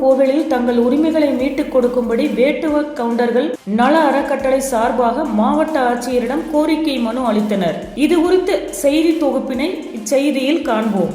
கோவிலில் தங்கள் உரிமைகளை மீட்டுக் கொடுக்கும்படி வேட்டுவ கவுண்டர்கள் நல அறக்கட்டளை சார்பாக மாவட்ட ஆட்சியரிடம் கோரிக்கை மனு அளித்தனர். இது குறித்த செய்தி தொகுப்பினை இச்செய்தியில் காண்போம்.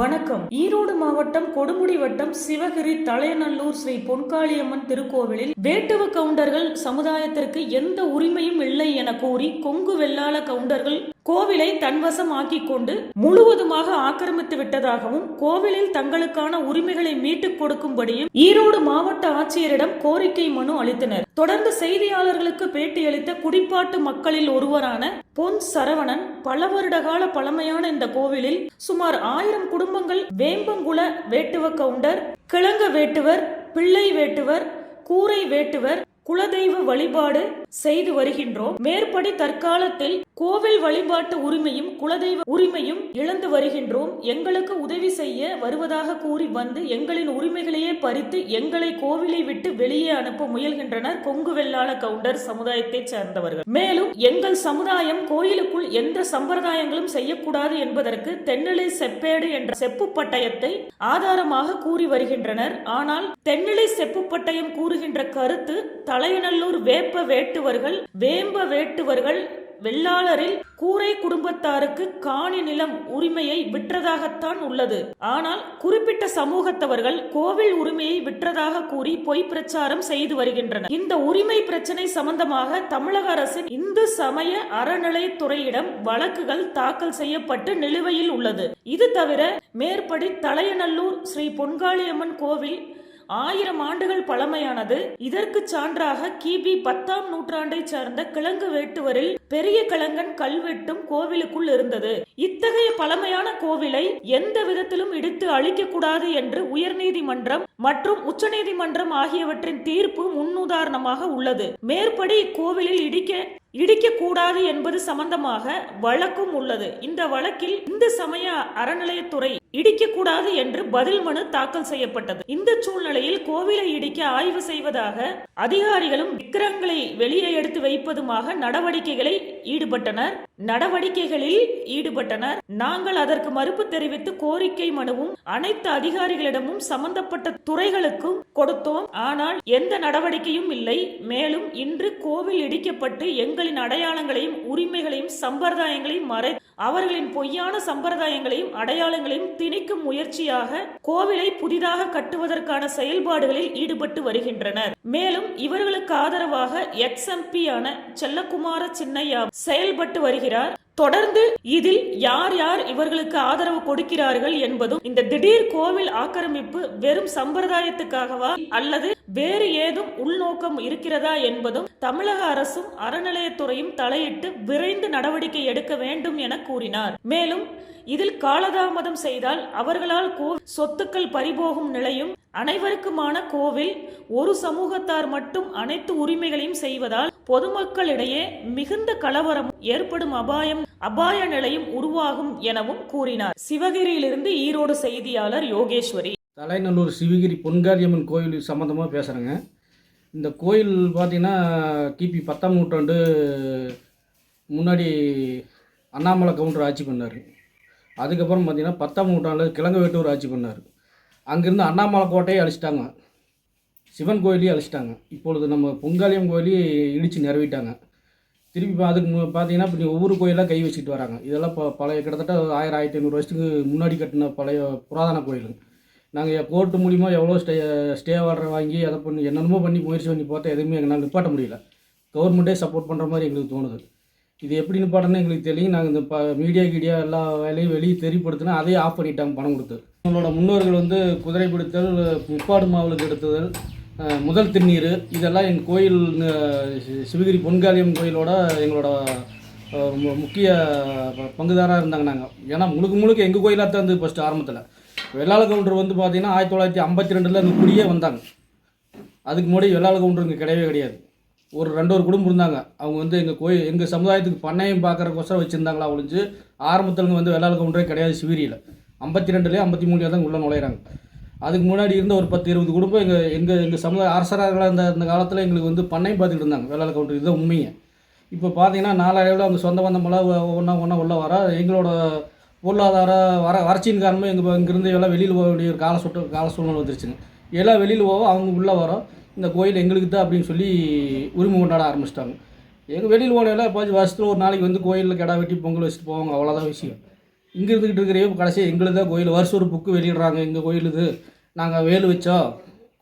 வணக்கம். ஈரோடு மாவட்டம் கொடுமுடி வட்டம் சிவகிரி தலைநல்லூர் ஸ்ரீ பொன்காளியம்மன் திருக்கோவிலில் வேட்டுவ கவுண்டர்கள் சமுதாயத்திற்கு எந்த உரிமையும் இல்லை என கூறி கொங்கு வெள்ளாள கவுண்டர்கள் கோவிலை தன்வசம் ஆக்கிக் கொண்டு முழுவதுமாக ஆக்கிரமித்து விட்டதாகவும் கோவிலில் தங்களுக்கான உரிமைகளை மீட்டுக் கொடுக்கும்படியும் ஈரோடு மாவட்ட ஆட்சியரிடம் கோரிக்கை மனு அளித்தனர். தொடர்ந்து செய்தியாளர்களுக்கு பேட்டியளித்த குடிப்பாட்டு மக்களில் ஒருவரான பொன் சரவணன் பல வருடகால பழமையான இந்த கோவிலில் சுமார் ஆயிரம் குடும்பங்கள் வேம்பங்குல வேட்டுவ கவுண்டர் கிழங்க வேட்டுவர் பிள்ளை வேட்டுவர் கூரை வேட்டுவர் குலதெய்வ வழிபாடு செய்து வருகின்றோம். மேற்படி தற்காலத்தில் கோவில் வழிபாட்டு உரிமையும் குலதெய்வ உரிமையும் இழந்து வருகின்றோம். எங்களுக்கு உதவி செய்ய வருவதாக கூறி வந்து எங்களின் உரிமைகளையே பறித்து எங்களை கோவிலை விட்டு வெளியே அனுப்ப முயல்கின்றனர் கொங்கு வெள்ளாள கவுண்டர் சமுதாயத்தைச் சேர்ந்தவர்கள். மேலும் எங்கள் சமுதாயம் கோயிலுக்குள் எந்த சம்பிரதாயங்களும் செய்யக்கூடாது என்பதற்கு தென்னிலை செப்பேடு என்ற செப்பு பட்டயத்தை ஆதாரமாக கூறி வருகின்றனர். ஆனால் தென்னிலை செப்பு பட்டயம் கூறுகின்ற கருத்து தலையநல்லூர் வேப்ப வேட்டுவர்கள் வேம்ப வேட்டுவர்கள் வெள்ளாளரில் கூரை குடும்பத்தாருக்கு காணி நிலம் உரிமையை விற்றதாகத்தான் உள்ளது. ஆனால் குறிப்பிட்ட சமூகத்தவர்கள் கோவில் உரிமையை விற்றதாக கூறி பொய் பிரச்சாரம் செய்து வருகின்றனர். இந்த உரிமை பிரச்சனை சம்பந்தமாக தமிழக அரசின் இந்து சமய அறநிலைத்துறையிடம் வழக்குகள் தாக்கல் செய்யப்பட்டு நிலுவையில் உள்ளது. இது தவிர மேற்படி தலையநல்லூர் ஸ்ரீ பொன்காளியம்மன் கோவில் ஆயிரம் ஆண்டுகள் பழமையானது. இதற்கு சான்றாக கிபி பத்தாம் நூற்றாண்டை சார்ந்த கிழங்கு வேட்டுவரில் பெரிய கிழங்கன் கல்வெட்டும் கோவிலுக்குள் இருந்தது. இத்தகைய பழமையான கோவிலை எந்த விதத்திலும் இடித்து அழிக்கக்கூடாது என்று உயர்நீதிமன்றம் மற்றும் உச்சநீதிமன்றம் ஆகியவற்றின் தீர்ப்பு முன்னுதாரணமாக உள்ளது. மேற்படி இக்கோவிலில் இடிக்க இடிக்கக்கூடாது என்பது சம்பந்தமாக வழக்கும் உள்ளது. இந்த வழக்கில் இந்து சமய அறநிலையத்துறை இடிக்கக்கூடாது என்று பதில் மனு தாக்கல் செய்யப்பட்டது. இந்த சூழ்நிலையில் கோவிலை இடிக்க ஆய்வு செய்வதாக அதிகாரிகளும் விக்கிரங்களை வெளியே எடுத்து வைப்பதுமாக நடவடிக்கைகளை ஈடுபட்டனர். நடவடிக்கைகளில் ஈடுபட்டனர். நாங்கள் அதற்கு மறுப்பு தெரிவித்து கோரிக்கை மனுவும் அனைத்து அதிகாரிகளிடமும் சம்பந்தப்பட்ட துறைகளுக்கும் கொடுத்தோம். ஆனால் எந்த நடவடிக்கையும் இல்லை. மேலும் இன்று கோவில் இடிக்கப்பட்டு எங்களின் அடையாளங்களையும் உரிமைகளையும் சம்பிரதாயங்களையும் மறை அவர்களின் பொய்யான சம்பிரதாயங்களையும் அடையாளங்களையும் திணிக்கும் முயற்சியாக கோவிலை புதிதாக கட்டுவதற்கான செயல்பாடுகளில் ஈடுபட்டு வருகின்றனர். மேலும் இவர்களுக்கு ஆதரவாக எக்ஸ் எம்பியான செல்லக்குமார சின்னையா செயல்பட்டு வருகிறார். தொடர்ந்து இதில் யார் யார் இவர்களுக்கு ஆதரவு கொடுக்கிறார்கள் என்பதும் இந்த திடீர் கோவில் ஆக்கிரமிப்பு வெறும் சம்பிரதாயத்துக்காகவா அல்லது வேறு ஏதும் உள்நோக்கம் இருக்கிறதா என்பதும் தமிழக அரசும் அறநிலையத்துறையும் தலையிட்டு விரைந்து நடவடிக்கை எடுக்க வேண்டும் என கூறினார். மேலும் இதில் காலதாமதம் செய்தால் அவர்களால் சொத்துக்கள் பறிபோகும் நிலையும் அனைவருக்குமான கோவில் ஒரு சமூகத்தார் மட்டும் அனைத்து உரிமைகளையும் செய்வதால் பொதுமக்களிடையே மிகுந்த கலவரம் ஏற்படும் அபாயம் அபாய நிலையும் உருவாகும் எனவும் கூறினார். சிவகிரியிலிருந்து ஈரோடு செய்தியாளர் யோகேஸ்வரி. தலைநல்லூர் சிவகிரி பொன்காரியம்மன் கோயில் சம்மந்தமாக பேசுகிறேங்க இந்த கோயில் பார்த்திங்கன்னா கிபி பத்தாம் நூற்றாண்டு முன்னாடி அண்ணாமலை கவுண்டர் ஆட்சி பண்ணார். அதுக்கப்புறம் பார்த்திங்கன்னா பத்தாம் நூற்றாண்டில் கிழங்கு வேட்டூர் ஆட்சி பண்ணார். அங்கேருந்து அண்ணாமலை கோட்டையை அழிச்சிட்டாங்க. சிவன் கோயிலையும் அழிச்சிட்டாங்க. இப்பொழுது நம்ம பொங்காளியம் கோயிலையும் இடித்து நிறவிட்டாங்க திருப்பி அதுக்கு பார்த்தீங்கன்னா இப்போ ஒவ்வொரு கோயிலாக கை வச்சுட்டு வராங்க. இதெல்லாம் ப பழைய கிட்டத்தட்ட ஆயிரம் ஆயிரத்தி ஐநூறு வருஷத்துக்கு முன்னாடி கட்டின பழைய புராதன கோயில் நாங்கள் கோர்ட்டு மூலிமா எவ்வளோ ஸ்டே ஸ்டே ஆர்டர் வாங்கி அதை பண்ணி என்னென்னமோ பண்ணி முயற்சி பண்ணி பார்த்தா எதுவுமே எங்களால் நிப்பாட்ட முடியல. கவர்மெண்ட்டே சப்போர்ட் பண்ணுற மாதிரி எங்களுக்கு தோணுது. இது எப்படி நிப்பாட்டணும்னு எங்களுக்கு தெரியும். நாங்கள் இந்த ப மீடியா கீடியா எல்லா வேலையும் வெளியே தெரியப்படுத்தினா அதையே ஆஃப் பண்ணிட்டாங்க பணம் கொடுத்து. நம்மளோட முன்னோர்கள் வந்து குதிரை பிடித்தல் முப்பாடு மாவுளுக்கு எடுத்துதல் முதல் திருநீர் இதெல்லாம் எங்கள் கோயில் சிவகிரி பொன்காளியம் கோயிலோட எங்களோட முக்கிய பங்குதாராக இருந்தாங்க நாங்கள் ஏன்னா முழுக்க முழுக்க எங்கள் கோயிலாக தான் இருந்தது ஃபஸ்ட்டு ஆரம்பத்தில். வெள்ளாள கவுண்டர் வந்து பார்த்தீங்கன்னா ஆயிரத்தி தொள்ளாயிரத்தி ஐம்பத்தி ரெண்டில் அந்த குடியே வந்தாங்க. அதுக்கு முன்னாடி வெள்ளாள கவுண்டர் இங்கே கிடையவே கிடையாது. ஒரு ரெண்டு ஒரு குடும்பம் இருந்தாங்க. அவங்க வந்து எங்கள் கோயில் எங்கள் சமுதாயத்துக்கு பண்ணையம் பார்க்குறக்கோசரம் வச்சுருந்தாங்களா ஒழிஞ்சு ஆரம்பத்தில் வந்து வெள்ளாள கவுண்டரே கிடையாது சிவிரியில். ஐம்பத்தி ரெண்டுலேயே ஐம்பத்தி மூணுலேயே தான் உள்ளே நுழையிறாங்க. அதுக்கு முன்னாடி இருந்த ஒரு பத்து இருபது குடும்பம் எங்கள் எங்கள் எங்கள் சமுதாய அரசராக இருந்த அந்த காலத்தில் எங்களுக்கு வந்து பண்ணையும் பார்த்துக்கிட்டு இருந்தாங்க. வெள்ளாள கவுண்டர் இதுதான் உண்மைங்க இப்போ பார்த்தீங்கன்னா நாளடைவில் அவங்க சொந்த பந்தமெல்லாம் ஒன்றா ஒன்றா உள்ள வர. எங்களோட பொருளாதார வர வறட்சியின் காரணமாக எங்கள் இங்கேருந்து எல்லாம் வெளியில் போக வேண்டிய ஒரு கால சுட்ட கால சூழ்நிலை வந்துருச்சுங்க. எல்லாம் வெளியில் போக அவங்க உள்ளே வரோம் இந்த கோயில் எங்களுக்கு தான் அப்படின்னு சொல்லி உரிமை கொண்டாட ஆரம்பிச்சிட்டாங்க. எங்கள் வெளியில் போனவெல்லாம் இப்போ வருஷத்தில் ஒரு நாளைக்கு வந்து கோயிலில் கிடா வெட்டி பொங்கல் வச்சுட்டு போவாங்க. அவ்வளோதான் விஷயம். இங்கே இருந்துக்கிட்டு இருக்கிறே கடைசியாக எங்களுக்கு தான் கோயில். வருஷம் ஒரு புக்கு வெளியிடுறாங்க. எங்கள் கோயில் இது. நாங்கள் வேலு வச்சோம்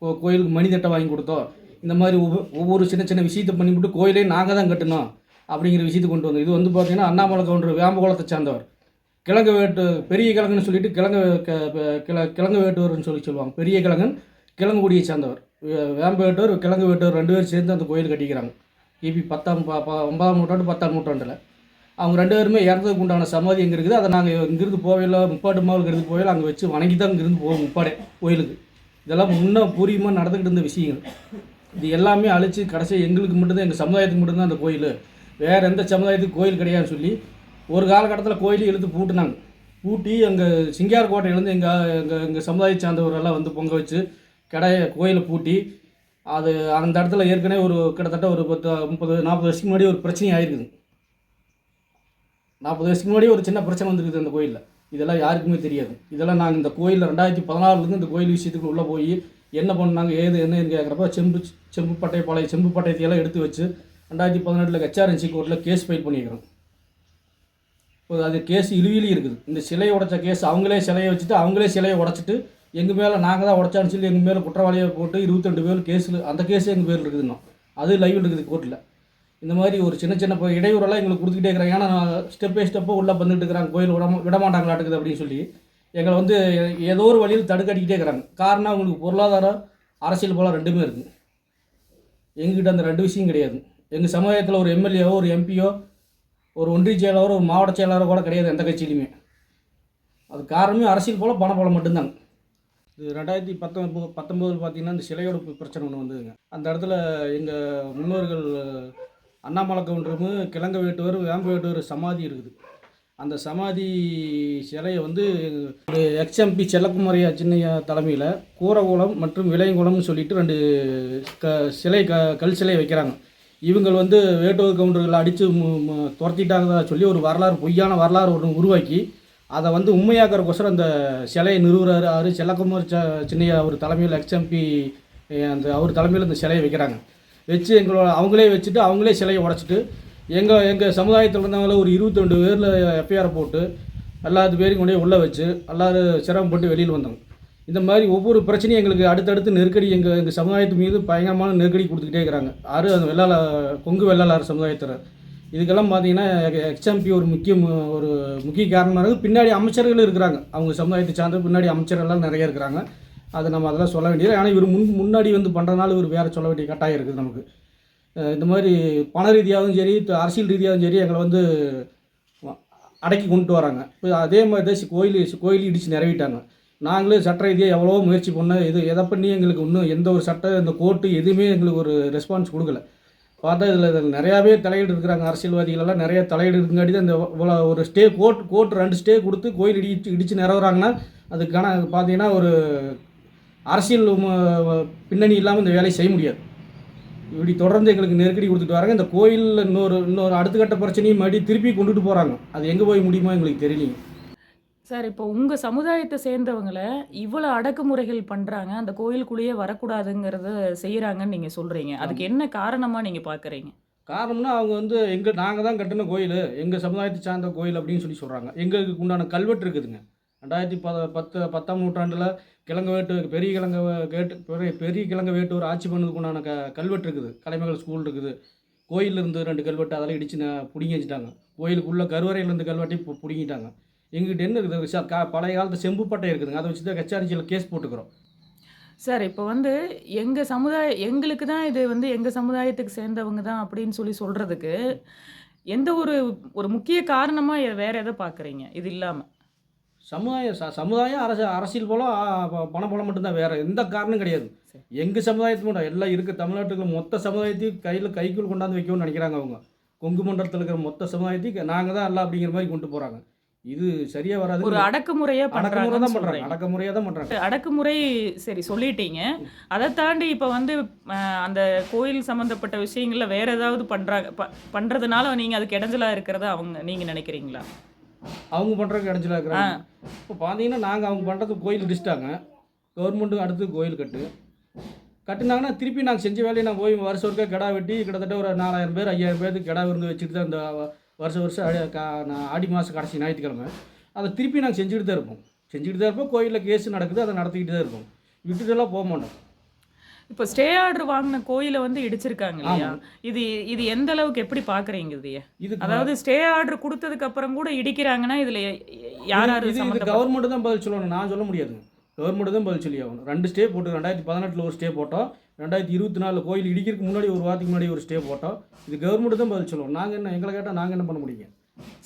கோ கோயிலுக்கு மணி தட்டை வாங்கி கொடுத்தோம். இந்த மாதிரி ஒவ்வொரு ஒவ்வொரு சின்ன சின்ன விஷயத்தை பண்ணிவிட்டு கோயிலே நாங்கள் தான் கட்டணும் அப்படிங்கிற விஷயத்தை கொண்டு வந்தோம். இது வந்து பார்த்தீங்கன்னா அண்ணாமலை கவுண்டர் வேம்பகுளத்தை சேர்ந்தவர். கிழங்கு வேட்டு பெரிய கிழங்குன்னு சொல்லிட்டு கிழங்கு கிழ கிழங்கு வேட்டுவர்னு சொல்லி சொல்லுவாங்க. பெரிய கிழங்கன் கிழங்குடியை சேர்ந்தவர். வே- வேம்பு கிழங்கு வேட்டோர் ரெண்டு பேரும் சேர்ந்து அந்த கோயில் கட்டிக்கிறாங்க. கிபி பத்தாம் ப- ஒன்பதாம் நூற்றாண்டு பத்தாம் நூற்றாண்டில். அவங்க ரெண்டு பேருமே இறந்ததுக்கு உண்டான சமாதி எங்கே இருக்குது அதை நாங்கள் இங்கிருந்து போவையில் முப்பாட்டு மாவுக்கு போவையில் அங்கே வச்சு வணங்கி தான் இங்கிருந்து போவோம் முப்பாடே கோயிலுக்கு. இதெல்லாம் முன்னே பூரியமாக நடந்துக்கிட்டு இருந்த விஷயங்கள். இது எல்லாமே அழிச்சு கடைசியாக எங்களுக்கு மட்டும்தான் எங்கள் சமுதாயத்துக்கு மட்டும்தான் அந்த கோயில். வேறு எந்த சமுதாயத்துக்கு கோயில் கிடையாதுன்னு சொல்லி ஒரு காலகட்டத்தில் கோயிலை இழுத்து பூட்டினாங்க. பூட்டி அங்கே சிங்கார் கோட்டையிலேருந்து எங்கள் எங்கள் எங்கள் சமுதாயத்தை சார்ந்தவரெல்லாம் வந்து பொங்க வச்சு கடையை கோயிலை பூட்டி அது அந்த இடத்துல ஏற்கனவே ஒரு கிட்டத்தட்ட ஒரு பத்து முப்பது நாற்பது வருஷத்துக்கு முன்னாடி ஒரு பிரச்சனை ஆயிருக்குது. நாற்பது வருஷத்துக்கு முன்னாடி ஒரு சின்ன பிரச்சனை வந்துருக்குது அந்த கோயிலில். இதெல்லாம் யாருக்குமே தெரியாது. இதெல்லாம் நாங்கள் இந்த கோயிலில் ரெண்டாயிரத்தி பதினாறுலேருந்து இந்த கோயில் விஷயத்துக்கு உள்ளே போய் என்ன பண்ணாங்க ஏது என்ன கேட்குறப்ப செம்பு செம்பு பட்டை பழைய செம்பு பட்டயத்தையெல்லாம் எடுத்து வச்சு ரெண்டாயிரத்தி பதினெட்டில் ஹெச்ஆர்என்சி கோர்ட்டில் கேஸ் ஃபைல் பண்ணியிருக்கிறோம் அது கேஸ் இழுவிலி இருக்குது. இந்த சிலையை உடைச்ச கேஸ் அவங்களே சிலையை வச்சுட்டு அவங்களே சிலையை உடைச்சிட்டு எங்கள் மேலே நாங்கள் தான் உடைச்சான்னு சொல்லி எங்கள் மேலே குற்றவாளியை போட்டு இருபத்தெண்டு பேர் கேஸில் அந்த கேஸே எங்கள் பேர் இருக்குது இன்னும் அது லைவ் இருக்குது கோர்ட்டில் இந்த மாதிரி ஒரு சின்ன சின்ன இப்போ இடையூறெல்லாம் எங்களுக்கு கொடுத்துக்கிட்டே இருக்கிறாங்க. ஏன்னா ஸ்டெப் பை ஸ்டெப்பாக உள்ளே வந்துட்டு இருக்கிறாங்க. கோயில் விட விடமாட்டாங்களாட்டுக்குது அப்படின்னு சொல்லி. எங்களை வந்து ஏதோ ஒரு வழியில் தடுக்கடிக்கிட்டே இருக்கிறாங்க. காரணம் அவங்களுக்கு பொருளாதாரம் அரசியல் போல ரெண்டுமே இருக்குது. எங்ககிட்ட அந்த ரெண்டு விஷயம் கிடையாது. எங்கள் சமுதாயத்தில் ஒரு எம்எல்ஏவோ ஒரு எம்பியோ ஒரு ஒன்றிய செயலாளர் ஒரு மாவட்ட செயலாளர் கூட கிடையாது எந்த கட்சியிலையுமே அது காரணமே அரசியல் போல் பணம் போல மட்டும்தாங்க இது ரெண்டாயிரத்தி பத்தொன்பது பத்தொம்போதில் பார்த்தீங்கன்னா இந்த சிலையோட பிரச்சனை ஒன்று வந்ததுங்க. அந்த இடத்துல எங்கள் முன்னோர்கள் அண்ணாமலை கவுண்டரும் கிழங்க வேட்டுவர் வேம்பு வேட்டுவர் சமாதி இருக்குது. அந்த சமாதி சிலையை வந்து ஒரு எக்ஸ்எம்பி செல்லக்குமாரியா சின்னையா தலைமையில் கூரகுளம் மற்றும் விளையங்குளம்னு சொல்லிட்டு ரெண்டு க சிலை க கல் சிலை வைக்கிறாங்க. இவங்க வந்து வேட்டோர் கவுண்டர்களை அடித்து துரத்திட்டாங்க சொல்லி ஒரு வரலாறு பொய்யான வரலாறு ஒன்று உருவாக்கி அதை வந்து உண்மையாக்கிறக்கோசரம் அந்த சிலையை நிறுவுறாரு. அவர் செல்லக்குமார் ச சின்னையா அவர் தலைமையில் எக்ஸ்எம்பி அந்த அவர் தலைமையில் இந்த சிலையை வைக்கிறாங்க. வச்சு எங்களோட அவங்களே வச்சுட்டு அவங்களே சிலையை உடச்சிட்டு எங்கள் எங்கள் சமுதாயத்தில் இருந்தவங்கள ஒரு இருபத்தெண்டு பேரில் எஃப்ஐஆர் போட்டு எல்லாத்து பேரையும் கொண்டே உள்ளே வச்சு எல்லாரும் சிரமப்பட்டு வெளியில் வந்தாங்க இந்த மாதிரி ஒவ்வொரு பிரச்சனையும் எங்களுக்கு அடுத்தடுத்து நெருக்கடி எங்கள் எங்கள் சமுதாயத்து மீது பயங்கரமான நெருக்கடி கொடுத்துக்கிட்டே இருக்கிறாங்க. ஆறு அந்த வெள்ளாள கொங்கு வெள்ளாளர் சமுதாயத்தினர் இதுக்கெல்லாம் பார்த்தீங்கன்னா எக்ஸ்எம்பி ஒரு முக்கிய மு- ஒரு முக்கிய காரணமாக இருக்குது பின்னாடி அமைச்சர்கள் இருக்கிறாங்க. அவங்க சமுதாயத்தை சார்ந்த பின்னாடி அமைச்சர்கள்லாம் நிறைய இருக்கிறாங்க. அது நம்ம அதெல்லாம் சொல்ல வேண்டியது ஆனால் இவர் முன் முன்னாடி வந்து பண்ணுறதுனால இவர் வேறு சொல்ல வேண்டிய கட்டாயம் இருக்குது நமக்கு. இந்த மாதிரி பண ரீதியாகவும் சரி அரசியல் ரீதியாகவும் சரி எங்களை வந்து அடக்கி கொண்டு வராங்க. இப்போ அதே மாதிரி தான் சி- கோயில் கோயில் இடித்து நிறைவிட்டாங்க நாங்களே சட்ட ரீதியாக எவ்வளோ முயற்சி பண்ணோம் இது எதை பண்ணி எங்களுக்கு இன்னும் எந்த ஒரு சட்ட இந்த கோர்ட்டு எதுவுமே எங்களுக்கு ஒரு ரெஸ்பான்ஸ் கொடுக்கல. பார்த்தா இதில் நிறையாவே தலையீடு இருக்கிறாங்க அரசியல்வாதிகள் எல்லாம் நிறைய தலையீடு இருக்குங்காட்டி தான் இந்த இவ்வளோ ஒரு ஸ்டே கோர்ட் கோர்ட் ரெண்டு ஸ்டே கொடுத்து கோயில் இடிச்சு இடித்து நிறவுறாங்கன்னா அதுக்கான பார்த்தீங்கன்னா ஒரு அரசியல் பின்னணி இல்லாமல் இந்த வேலையை செய்ய முடியாது. இப்படி தொடர்ந்து எங்களுக்கு நெருக்கடி கொடுத்துட்டு வராங்க. இந்த கோயிலில் இன்னொரு இன்னொரு அடுத்த கட்ட பிரச்சனையும் மறுபடியும் திருப்பி கொண்டுட்டு போகிறாங்க அது எங்கே போய் முடியுமோ எங்களுக்கு தெரியலைங்க. சார் இப்போ உங்க சமுதாயத்தை சேர்ந்தவங்கள இவ்வளவு அடக்குமுறைகள் பண்றாங்க அந்த கோயிலுக்குள்ளேயே வரக்கூடாதுங்கிறத செய்யறாங்கன்னு நீங்க சொல்றீங்க. அதுக்கு என்ன காரணமா நீங்க பாக்குறீங்க? காரணம்னா அவங்க வந்து எங்கள் நாங்கள் தான் கட்டின கோயில் எங்கள் சமுதாயத்தை சார்ந்த கோயில் அப்படின்னு சொல்லி சொல்கிறாங்க எங்களுக்கு உண்டான கல்வெட்டு இருக்குதுங்க. ரெண்டாயிரத்தி ப பத்து பத்தாம் நூற்றாண்டில் கிழங்கு வேட்டு பெரிய கிழங்கு கேட்டு பெரிய பெரிய கிழங்கு வேட்டூர் ஆட்சி பண்ணதுக்கு உண்டான க கல்வெட்டு இருக்குது. கலைமகள் ஸ்கூல் இருக்குது. கோயில்ல இருந்து ரெண்டு கல்வெட்டு அதெல்லாம் இடிச்சு பிடுங்கி வச்சுட்டாங்க. கோயிலுக்குள்ளே கருவறையில இருந்து கல்வெட்டையும் பு- பிடுங்கிட்டாங்க. எங்கிட்ட என்ன இருக்குது ச- கா- பழைய காலத்து செம்பு பட்டை இருக்குதுங்க. அதை வச்சு தான் கச்சாரிச்சியில் கேஸ் போட்டுக்கிறோம். சார் இப்போ வந்து எங்க சமுதாய எங்களுக்கு தான் இது வந்து எங்க சமுதாயத்துக்கு சேர்ந்தவங்க தான் அப்படின்னு சொல்லி சொல்றதுக்கு எந்த ஒரு ஒரு முக்கிய காரணமா எ- வேற எதை பாக்குறீங்க இது இல்லாம. சமுதாயம் ச சமுதாயம் அரசு அரசியல் போல பணபலம் மட்டும்தான் வேற எந்த காரணம் கிடையாது. சரி. எங்கள் சமுதாயத்து மட்டும் எல்லாம் இருக்க. தமிழ்நாட்டுக்கு மொத்த சமுதாயத்தையும் கையில் கைக்குள் கொண்டாந்து வைக்கணும்னு நினைக்கிறாங்க அவங்க. கொங்கு மண்டலத்தில் இருக்கிற மொத்த சமுதாயத்தையும் நாங்கள் தான் எல்லாம் அப்படிங்கிற மாதிரி கொண்டு போகிறாங்க இது சரியாக வராது ஒரு அடக்குமுறையா அடக்குமுறை தான் சொல்றீங்க. அடக்குமுறையாக தான் பண்ணுறாங்க அடக்குமுறை சரி சொல்லிட்டீங்க. அதை தாண்டி இப்போ வந்து அந்த கோயில் சம்மந்தப்பட்ட விஷயங்கள்ல வேற ஏதாவது பண்றாங்க பண்றதுனால நீங்க அதுக்கு இடைஞ்சலா இருக்கிறதா அவங்க நீங்க நினைக்கிறீங்களா? அவங்க பண்ணுறதுக்கு இடைஞ்சலாக இருக்கிறாங்க. இப்போ பார்த்தீங்கன்னா நாங்கள் அவங்க பண்ணுறது கோயில் இடிச்சிட்டாங்க கவர்மெண்ட்டு அடுத்து கோயில் கட்டு. கட்டுனாங்கன்னா திருப்பி நாங்கள் செஞ்ச வேலையை நான் போய் வருஷம் ஒருக்கா கிடா வெட்டி கிட்டத்தட்ட ஒரு நாலாயிரம் பேர் ஐயாயிரம் பேருக்கு கிடா விருந்து வச்சுட்டு தான் இந்த வருஷம் வருஷம் ஆடி கா- ஆடி மாதம் கடைசி ஞாயிற்றுக்கிழமை. அதை திருப்பி நாங்கள் செஞ்சுக்கிட்டு தான் இருப்போம். செஞ்சுக்கிட்டு தான் இருப்போம். கோயிலில் கேஸ் நடக்குது அதை நடத்திக்கிட்டு தான் இருப்போம். விட்டுட்டுலாம் போக மாட்டோம். இப்போ ஸ்டே ஆர்டர் வாங்கின கோயிலை வந்து இடிச்சிருக்காங்க இல்லையா? இது இது எந்த அளவுக்கு எப்படி பாக்குறீங்க இதைய? இது அதாவது ஸ்டே ஆர்டர் கொடுத்ததுக்கு அப்புறம் கூட இடிக்கிறாங்கன்னா இதுல யார் யார் இது இது சம்மந்தப்பட்ட கவர்மெண்ட் தான் பதில் சொல்லணும். நான் சொல்ல முடியாது. கவர்மெண்ட் தான் பதில் சொல்லி ஆகணும். ரெண்டு ஸ்டே போட்டு ரெண்டாயிரத்தி பதினெட்டில் ஒரு ஸ்டே போட்டோம். ரெண்டாயிரத்தி இருபத்தி நாலில் கோயில் இடிக்கிறதுக்கு முன்னாடி ஒரு வாரத்துக்கு முன்னாடி ஒரு ஸ்டே போட்டோம். இது கவர்மெண்ட் தான் பதில் சொல்லுவோம். நாங்கள் என்ன எங்களை கேட்டால் நாங்கள் என்ன பண்ண முடியுங்க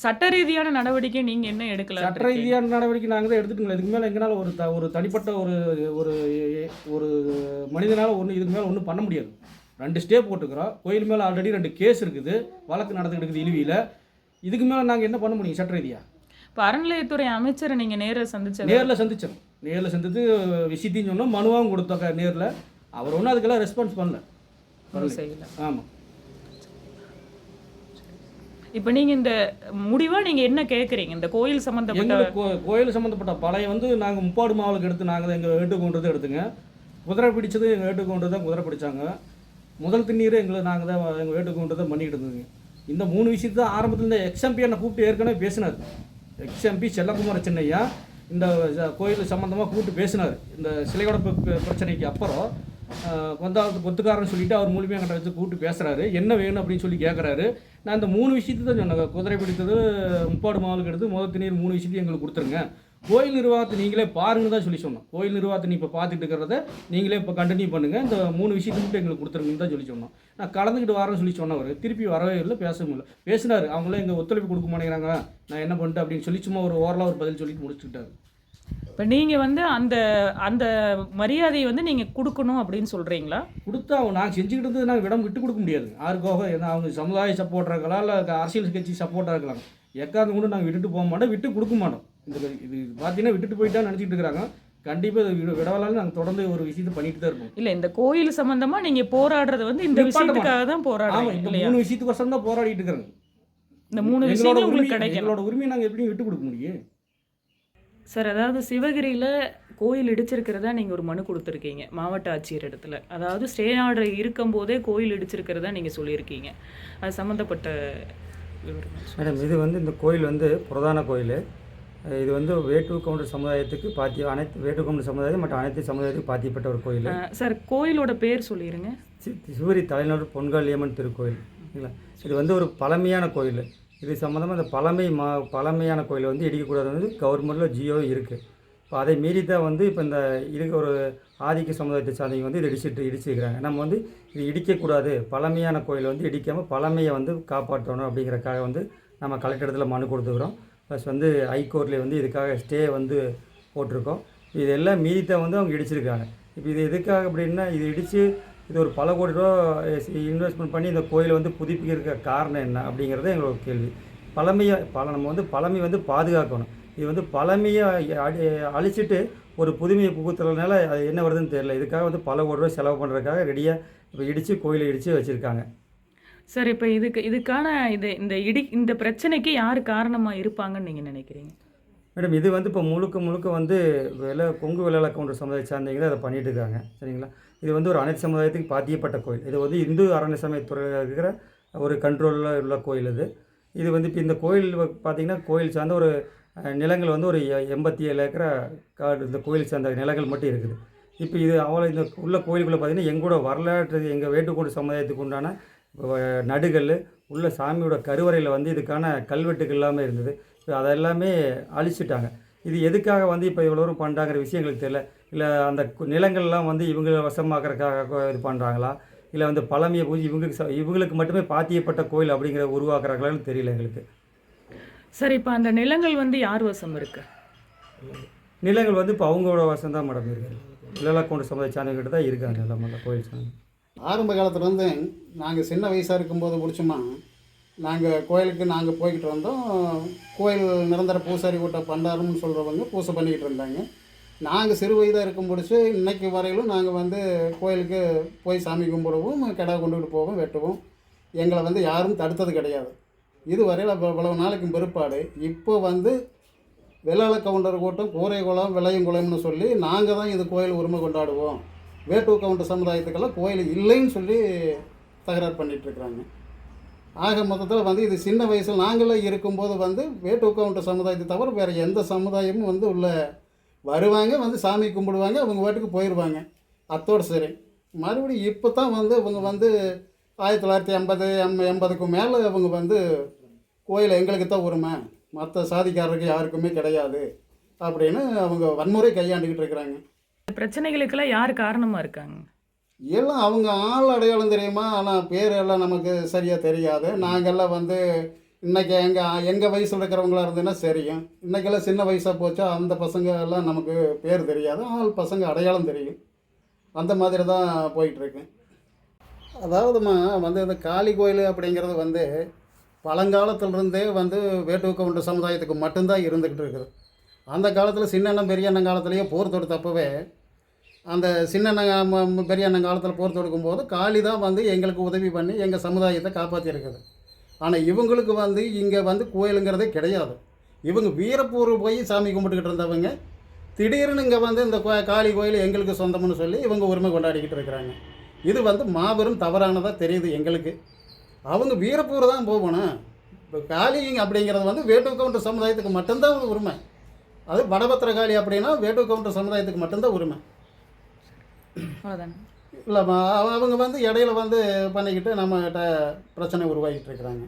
சட்ட ரீதியான நடவடிக்கை நீங்க என்ன எடுக்கல சட்ட ரீதியான நடவடிக்கை நாங்கள் தான் எடுத்துக்கல இதுக்கு மேலே எங்களால் ஒரு த ஒரு தனிப்பட்ட ஒரு ஒரு ஒரு மனிதனால் ஒன்று இதுக்கு மேலே ஒன்றும் பண்ண முடியாது. ரெண்டு ஸ்டே போட்டுக்கிறோம். கோயில் மேலே ஆல்ரெடி ரெண்டு கேஸ் இருக்குது. வழக்கு நடந்துக்கிட்டு இருக்குது இழுவியில் இதுக்கு மேலே நாங்கள் என்ன பண்ண முடியும் சட்ட ரீதியாக இப்போ அறநிலையத்துறை அமைச்சரை நீங்க நேரா சந்திச்சது நேரில் சந்திச்சோம். நேரில் சந்தித்து விஷயத்தையும் சொன்னோம். மனுவாகவும் கொடுத்தோம் நேரில். அவர் ஒன்றும் அதுக்கெல்லாம் ரெஸ்பான்ஸ் பண்ணல. செய்யல. ஆமாம் இப்போ நீங்க இந்த முடிவா நீங்க என்ன கேக்குறீங்க? இந்த கோயில் கோ கோயில் சம்மந்தப்பட்ட பழைய வந்து நாங்கள் முப்பாடு மாவுக்கு எடுத்து நாங்கள் எங்கள் வேட்டு கொண்டது எடுத்துங்க. குதிரை பிடிச்சது எங்கள் வேட்டு கொண்டு தான் குதிரை பிடிச்சாங்க. முதல் திண்ணீர் எங்களை நாங்கள் தான் எங்கள் வேட்டு கொண்டு தான் பண்ணிக்கிட்டு இருந்தோங்க இந்த மூணு விஷயத்தை தான் ஆரம்பத்தில் இந்த எக்ஸ்எம்பி என்னை கூப்பிட்டு ஏற்கனவே பேசினார். எக்ஸ்எம்பி செல்லகுமார சின்னையா இந்த கோயில் சம்மந்தமாக கூப்பிட்டு பேசினார். இந்த சிலையோட பிரச்சனைக்கு அப்புறம் கொந்தாவது கொத்துக்காரன் சொல்லிட்டு அவர் மூலியமாக என்கிட்ட வச்சு கூப்பிட்டு பேசுகிறாரு என்ன வேணும் அப்படின்னு சொல்லி கேட்குறாரு நான் இந்த மூணு விஷயத்தை தான் சொன்னேன். குதிரை பிடித்தது முப்பாடு மாவுக்கு எடுத்து முதல் திணீர் மூணு விஷயத்தையும் எங்களுக்கு கொடுத்துருங்க. கோயில் நிர்வாகத்தை நீங்களே பாருங்க தான் சொல்லி சொன்னோம். கோயில் நிர்வாகத்தை நீ இப்போ பார்த்துட்டு இருக்கிறத நீங்களே இப்போ கண்டினியூ பண்ணுங்கள் இந்த மூணு விஷயத்தை மட்டும் எங்களுக்கு கொடுத்துருங்கன்னு தான் சொல்லி சொன்னோம். நான் கலந்துக்கிட்டு வரேன்னு சொல்லி சொன்னவர். திருப்பி வரவே இல்லை பேசவும் இல்லை. பேசினார். அவங்களே எங்கள் ஒத்துழைப்பு கொடுக்க மாட்டேங்கிறாங்க நான் என்ன பண்ணிட்டு அப்படின்னு சொல்லி சும்மா ஒரு ஓரளவு ஒரு பதில் சொல்லிட்டு முடிச்சுக்கிட்டாரு. இப்போ நீங்க வந்து அந்த அந்த மரியாதையை வந்து நீங்க கொடுக்கணும் அப்படின்னு சொல்றீங்களா? கொடுத்தா அவங்க நாங்கள் செஞ்சுக்கிட்டு இருந்தது நாங்கள் இடம் விட்டு கொடுக்க முடியாது. யாருக்காக ஏன்னா அவங்க சமுதாய சப்போர்ட்டாக இருக்கலாம் இல்லை அரசியல் கட்சி சப்போர்ட்டாக இருக்கலாம் எக்காந்து கூட நாங்கள் விட்டுட்டு போக மாட்டோம் விட்டு கொடுக்க மாட்டோம். இந்த இது பார்த்தீங்கன்னா விட்டுட்டு போயிட்டா நினச்சிட்டு இருக்கிறாங்க கண்டிப்பாக இது விட விடவலாலும் நாங்கள் தொடர்ந்து ஒரு விஷயத்தை பண்ணிட்டு தான் இருப்போம் இல்ல இந்த கோயில் சம்பந்தமா நீங்க போராடுறது வந்து இந்த விஷயத்துக்காக தான் இந்த இல்லையா? மூணு விஷயத்துக்கோசரம் தான் போராடிட்டு இருக்கிறாங்க இந்த மூணு உரிமை உங்களுக்கு கிடைக்கணும். எங்களோட உரிமையை நாங்கள் எப்படியும் விட்டு கொடுக்க முடியும்? சார் அதாவது சிவகிரியில் கோயில் இடிச்சிருக்கிறதா நீங்கள் ஒரு மனு கொடுத்துருக்கீங்க மாவட்ட ஆட்சியர் இடத்துல. அதாவது ஸ்டே ஆர்டர் இருக்கும்போதே கோயில் இடிச்சிருக்கிறதா நீங்கள் சொல்லியிருக்கீங்க. அது சம்மந்தப்பட்ட. மேடம் இது வந்து இந்த கோயில் வந்து பிரதான கோயில். இது வந்து வேட்டு கவுண்டர் சமுதாயத்துக்கு பாத்திய அனைத்து வேட்டு கவுண்டர் சமுதாயம் மற்றும் அனைத்து சமுதாயத்துக்கும் பாத்தியப்பட்ட ஒரு கோயில். சார் கோயிலோட பேர் சொல்லிடுங்க சிவரி தலைநகர் பொன்காளியம்மன் திருக்கோயில். இது வந்து ஒரு பழமையான கோயில். இது சம்மந்தமாக இந்த பழமை மா பழமையான கோயில் வந்து இடிக்கக்கூடாது வந்து கவர்மெண்ட்டில் ஜியோ இருக்குது இப்போ அதை மீறி தான் வந்து இப்போ இந்த இதுக்கு ஒரு ஆதிக்க சமுதாயத்தை சார்ந்தவங்க வந்து இதை இடிச்சிட்டு இடிச்சிருக்கிறாங்க. நம்ம வந்து இது இடிக்கக்கூடாது. பழமையான கோயில் வந்து இடிக்காமல் பழமையை வந்து காப்பாற்றணும் அப்படிங்கிறக்காக வந்து நம்ம கலெக்டர் இடத்துல மனு கொடுத்துக்கிறோம். ப்ளஸ் வந்து ஹைகோர்ட்லேயே வந்து இதுக்காக ஸ்டே வந்து போட்டிருக்கோம். இதெல்லாம் மீறி தான் வந்து அவங்க இடிச்சிருக்காங்க. இப்போ இது எதுக்காக அப்படின்னா இது இடித்து இது ஒரு பல கோடி ரூபா இன்வெஸ்ட்மெண்ட் பண்ணி இந்த கோயிலை வந்து புதுப்பிக்கிறதுக்கு காரணம் என்ன அப்படிங்கிறது எங்களோட கேள்வி. பழமையை பல நம்ம வந்து பழமை வந்து பாதுகாக்கணும். இது வந்து பழமையை அழி அழிச்சிட்டு ஒரு புதுமையை புகுத்துறதுனால அது என்ன வருதுன்னு தெரியல. இதுக்காக வந்து பல கோடி ரூபா செலவு பண்ணுறதுக்காக ரெடியாக இப்போ இடித்து கோயிலை இடித்து வச்சுருக்காங்க. சார் இப்போ இதுக்கு இதுக்கான இது இந்த இடி இந்த பிரச்சனைக்கு யார் காரணமாக இருப்பாங்கன்னு நீங்கள் நினைக்கிறீங்க? மேடம் இது வந்து இப்போ முழுக்க முழுக்க வந்து விலை கொங்கு விலை கவுண்டர் சமுதாயம் சார்ந்தவங்க தான் அதை பண்ணிட்டு இருக்காங்க. சரிங்களா? இது வந்து ஒரு அனைத்து சமுதாயத்துக்கு பாத்தியப்பட்ட கோயில். இது வந்து இந்து அறநிலை சமயத்துறையில் இருக்கிற ஒரு கண்ட்ரோலில் உள்ள கோயில் இது இது வந்து இப்போ இந்த கோயில் பார்த்திங்கன்னா பார்த்தீங்கன்னா கோயில் சார்ந்த ஒரு நிலங்கள் வந்து ஒரு எ- எண்பத்தி ஏழு ஏக்கரா காடு இந்த கோயில் சார்ந்த நிலங்கள் மட்டும் இருக்குது. இப்போ இது அவ்வளோ இந்த உள்ள கோயிலுக்குள்ளே பார்த்தீங்கன்னா எங்களோட வரலாற்று எங்கள் வேட்டுக்கோடு சமுதாயத்துக்கு உண்டான நடுகள் உள்ள சாமியோட கருவறையில் வந்து இதுக்கான கல்வெட்டுகள் இல்லாமல் இருந்தது. இப்போ அதெல்லாமே அழிச்சிட்டாங்க. இது எதுக்காக வந்து இப்போ இவ்வளோ தூரம் பண்ணுறாங்கிற விஷயம் எங்களுக்கு தெரியல. இல்லை அந்த கு- நிலங்கள்லாம் வந்து இவங்க வசமாக்கறதுக்காக இது பண்ணுறாங்களா இல்லை வந்து பழமையை பூஜை இவங்களுக்கு ச- இவங்களுக்கு மட்டுமே பாத்தியப்பட்ட கோயில் அப்படிங்கிற உருவாக்குறாங்களான்னு தெரியல எங்களுக்கு. சார் இப்போ அந்த நிலங்கள் வந்து யார் வசம் இருக்கு? நிலங்கள் வந்து இப்போ அவங்களோட வசம் தான் மேடம் இருக்குது நிலலா கொண்டு சமுதாய சார்ந்தவங்கிட்ட தான் இருக்காங்க நிலமெல்லாம் கோயில் சார்ந்த ஆரம்ப காலத்துலேருந்து நாங்கள் சின்ன வயசாக இருக்கும்போது முடிச்சோமா நாங்கள் கோயிலுக்கு நாங்கள் போய்கிட்டு வந்தோம். கோயில் நிரந்தர பூசாரி கூட்ட பண்டாரம்னு சொல்கிறவங்க பூசை பண்ணிக்கிட்டு இருந்தாங்க. நாங்கள் சிறு வயதாக இருக்கும் பிடிச்சி இன்றைக்கு வரையிலும் நாங்கள் வந்து கோயிலுக்கு போய் சாமி கும்பிடுவோம் கிடா கொண்டுகிட்டு போவோம் வெட்டுவோம். எங்களை வந்து யாரும் தடுத்தது கிடையாது. இது வரையில் இவ்வளவு நாளைக்கு பிற்பாடு இப்போ வந்து வெள்ளாள கவுண்டர் கூட்டம் கூரை குளம் விளையும் குளம்னு சொல்லி நாங்கள் தான் இது கோயில் உரிமை கொண்டாடுவோம். வேட்டு கவுண்டர் சமுதாயத்துக்கெல்லாம் கோயில் இல்லைன்னு சொல்லி தகராறு பண்ணிகிட்ருக்குறாங்க ஆக மொத்தத்தில் வந்து இது சின்ன வயசில் நாங்களே இருக்கும்போது வந்து வேட்டு கவுண்டர் சமுதாயத்தை தவிர வேறு எந்த சமுதாயமும் வந்து உள்ள வருவாங்க வந்து சாமி கும்பிடுவாங்க அவங்க வாட்டுக்கு போயிடுவாங்க அத்தோடு சரி. மறுபடியும் இப்போ தான் வந்து இவங்க வந்து ஆயிரத்தி தொள்ளாயிரத்தி எண்பது எம் எண்பதுக்கு மேலே அவங்க வந்து கோயில் எங்களுக்கு தான் உரிமை. மற்ற சாதிக்காரருக்கு யாருக்குமே கிடையாது அப்படின்னு அவங்க வன்முறை கையாண்டுக்கிட்டு இருக்கிறாங்க. பிரச்சனைகளுக்கெல்லாம் யார் காரணமா இருக்காங்க? எல்லாம் அவங்க ஆள் அடையாளம் தெரியுமா? ஆனால் பேர் எல்லாம் நமக்கு சரியாக தெரியாது. நாங்கள்லாம் வந்து இன்றைக்கி எங்கள் எங்கள் வயசில் இருக்கிறவங்களா இருந்ததுன்னா சரியும் இன்றைக்கெல்லாம் சின்ன வயசாக போச்சா அந்த பசங்க எல்லாம் நமக்கு பேர் தெரியாது. ஆள் பசங்க அடையாளம் தெரியும். அந்த மாதிரி தான் போயிட்டுருக்கு. அதாவதுமா வந்து இந்த காளி கோயில் அப்படிங்கிறது வந்து பழங்காலத்திலிருந்தே வந்து வேட்டுவக்கவுண்ட சமுதாயத்துக்கு மட்டும்தான் இருந்துக்கிட்டு இருக்குது. அந்த காலத்தில் சின்னண்ணன் பெரியண்ணன் காலத்துலேயே போர் தொடுத்தப்பவே அந்த சின்னண்ணன் ம- பெரியண்ணன் காலத்தில் போர் தொடுக்கும்போது காளி தான் வந்து எங்களுக்கு உதவி பண்ணி எங்கள் சமுதாயத்தை காப்பாற்றியிருக்குது ஆனால் இவங்களுக்கு வந்து இங்கே வந்து கோயிலுங்கிறதே கிடையாது. இவங்க வீரப்பூர் போய் சாமி கும்பிட்டுக்கிட்டு இருந்தவங்க திடீர்னு இங்கே வந்து இந்த கோ- காளி கோயில் எங்களுக்கு சொந்தம்னு சொல்லி இவங்க உரிமை கொண்டாடிக்கிட்டு இருக்கிறாங்க. இது வந்து மாபெரும் தவறானதாக தெரியுது எங்களுக்கு. அவங்க வீரப்பூர் தான் போகணும். இப்போ காளிங்க அப்படிங்கிறது வந்து வேட்டு கவுண்டர் சமுதாயத்துக்கு மட்டும்தான் ஒரு உரிமை. அது வடபத்திர காளி அப்படின்னா வேட்டு கவுண்டர் சமுதாயத்துக்கு மட்டும்தான் உரிமை. அவ்வளோதானே இல்லைம்மா அவங்க வந்து இடையில வந்து பண்ணிக்கிட்டு நம்மகிட்ட பிரச்சனை உருவாகிட்டு இருக்கிறாங்க.